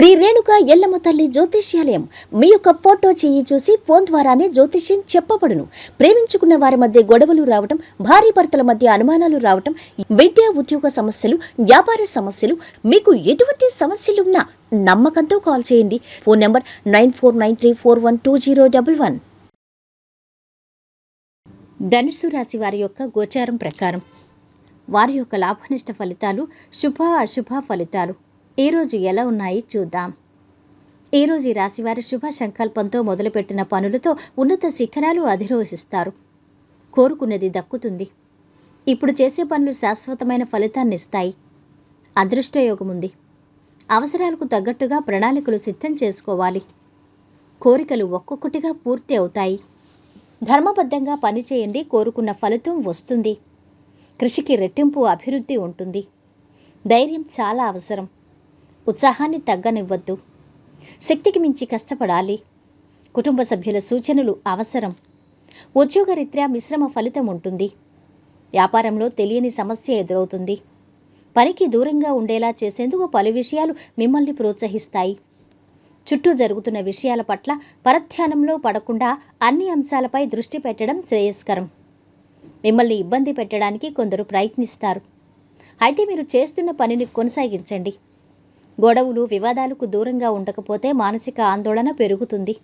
శ్రీ రేణుక ఎల్లమ్మ తల్లి జ్యోతిష్యాలయం. మీ యొక్క ఫోటో చేయి చూసి ఫోన్ ద్వారానే జ్యోతిష్యం చెప్పబడును. ప్రేమించుకున్న వారి మధ్య గొడవలు రావటం భార్య భర్తల మధ్య అనుమానాలు రావటం విద్యా ఉద్యోగ సమస్యలు వ్యాపార సమస్యలు మీకు ఎటువంటి సమస్యలున్నా నమ్మకంతో కాల్ చేయండి. Phone number nine four nine three four one two zero double one. ధనుసు రాశి వారి యొక్క గోచారం ప్రకారం వారి యొక్క లాభనిష్ట ఫలితాలు శుభ అశుభ ఫలితాలు. ఈరోజు ఎలా ఉన్నాయి చూద్దాం. ఈరోజు ఈ రాశివారి శుభ సంకల్పంతో మొదలుపెట్టిన పనులతో ఉన్నత శిఖరాలు అధిరోహిస్తారు. కోరుకున్నది దక్కుతుంది. ఇప్పుడు చేసే పనులు శాశ్వతమైన ఫలితాన్ని ఇస్తాయి. అదృష్టయోగం ఉంది అవసరాలకు తగ్గట్టుగా ప్రణాళికలు సిద్ధం చేసుకోవాలి. కోరికలు ఒక్కొక్కటిగా పూర్తి అవుతాయి. ధర్మబద్ధంగా పనిచేయండి కోరుకున్న ఫలితం వస్తుంది. కృషికి రెట్టింపు అభివృద్ధి ఉంటుంది. ధైర్యం చాలా అవసరం. ఉత్సాహాన్ని తగ్గనివ్వద్దు. శక్తికి మించి కష్టపడాలి. కుటుంబ సభ్యుల సూచనలు అవసరం. ఉద్యోగరీత్యా మిశ్రమ ఫలితం ఉంటుంది. వ్యాపారంలో తెలియని సమస్య ఎదురవుతుంది. పనికి దూరంగా ఉండేలా చేసేందుకు పలు విషయాలు మిమ్మల్ని ప్రోత్సహిస్తాయి. చుట్టూ జరుగుతున్న విషయాల పట్ల పరధ్యానంలో పడకుండా అన్ని అంశాలపై దృష్టి పెట్టడం శ్రేయస్కరం. మిమ్మల్ని ఇబ్బంది పెట్టడానికి కొందరు ప్రయత్నిస్తారు. అయితే మీరు చేస్తున్న పనిని కొనసాగించండి. గొడవలు వివాదాలకు దూరంగా ఉండకపోతే మానసిక ఆందోళన పెరుగుతుంది.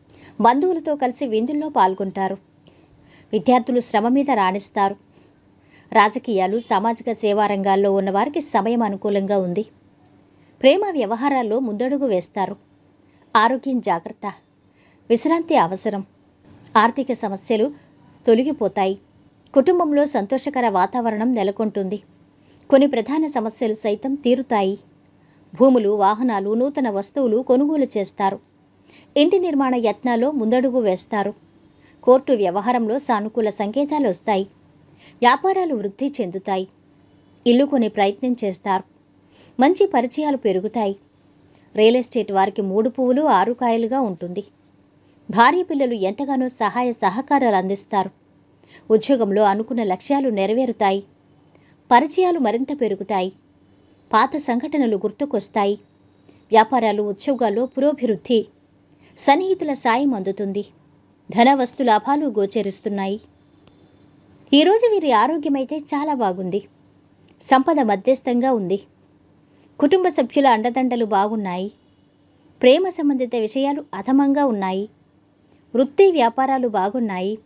బంధువులతో కలిసి విందుల్లో పాల్గొంటారు. విద్యార్థులు శ్రమ మీద రాణిస్తారు. రాజకీయాలు సామాజిక సేవా రంగాల్లో ఉన్నవారికి సమయం అనుకూలంగా ఉంది. ప్రేమ వ్యవహారాల్లో ముందడుగు వేస్తారు. ఆరోగ్యం జాగ్రత్త. విశ్రాంతి అవసరం. ఆర్థిక సమస్యలు తొలగిపోతాయి. కుటుంబంలో సంతోషకర వాతావరణం నెలకొంటుంది. కొన్ని ప్రధాన సమస్యలు సైతం తీరుతాయి. భూములు వాహనాలు నూతన వస్తువులు కొనుగోలు చేస్తారు. ఇంటి నిర్మాణ యత్నాల్లో ముందడుగు వేస్తారు. కోర్టు వ్యవహారంలో సానుకూల సంకేతాలు వస్తాయి. వ్యాపారాలు వృద్ధి చెందుతాయి. ఇల్లు కొనే ప్రయత్నం చేస్తారు. మంచి పరిచయాలు పెరుగుతాయి. రియల్ ఎస్టేట్ వారికి మూడు పువ్వులు ఆరు కాయలుగా ఉంటుంది. భార్య పిల్లలు ఎంతగానో సహాయ సహకారాలు అందిస్తారు. ఉద్యోగంలో అనుకున్న లక్ష్యాలు నెరవేరుతాయి. పరిచయాలు మరింత పెరుగుతాయి. పాత సంఘటనలు గుర్తుకొస్తాయి. వ్యాపారాలు ఉద్యోగాల్లో పురోభివృద్ధి సన్నిహితుల సాయం అందుతుంది. ధన వస్తు లాభాలు గోచరిస్తున్నాయి. ఈరోజు వీరి ఆరోగ్యమైతే చాలా బాగుంది. సంపద మధ్యస్థంగా ఉంది. కుటుంబ సభ్యుల అండదండలు బాగున్నాయి. ప్రేమ సంబంధిత విషయాలు అధమంగా ఉన్నాయి. వృత్తి వ్యాపారాలు బాగున్నాయి.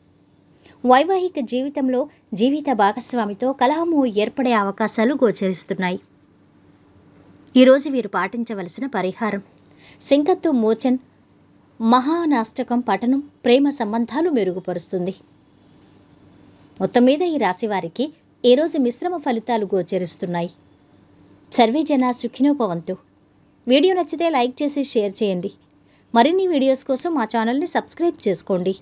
వైవాహిక జీవితంలో జీవిత భాగస్వామితో కలహము ఏర్పడే అవకాశాలు గోచరిస్తున్నాయి. ఈరోజు వీరు పాటించవలసిన పరిహారం. శంకత్తు మోచన్ మహానాష్టకం పఠనం ప్రేమ సంబంధాలు మెరుగుపరుస్తుంది. మొత్తం మీద ఈ రాశివారికి ఈరోజు మిశ్రమ ఫలితాలు గోచరిస్తున్నాయి? సర్వే జన సుఖినోపవంతు వీడియో నచ్చితే లైక్ చేసి షేర్ చేయండి. మరిన్ని వీడియోస్ కోసం మా ఛానల్ని సబ్స్క్రైబ్ చేసుకోండి.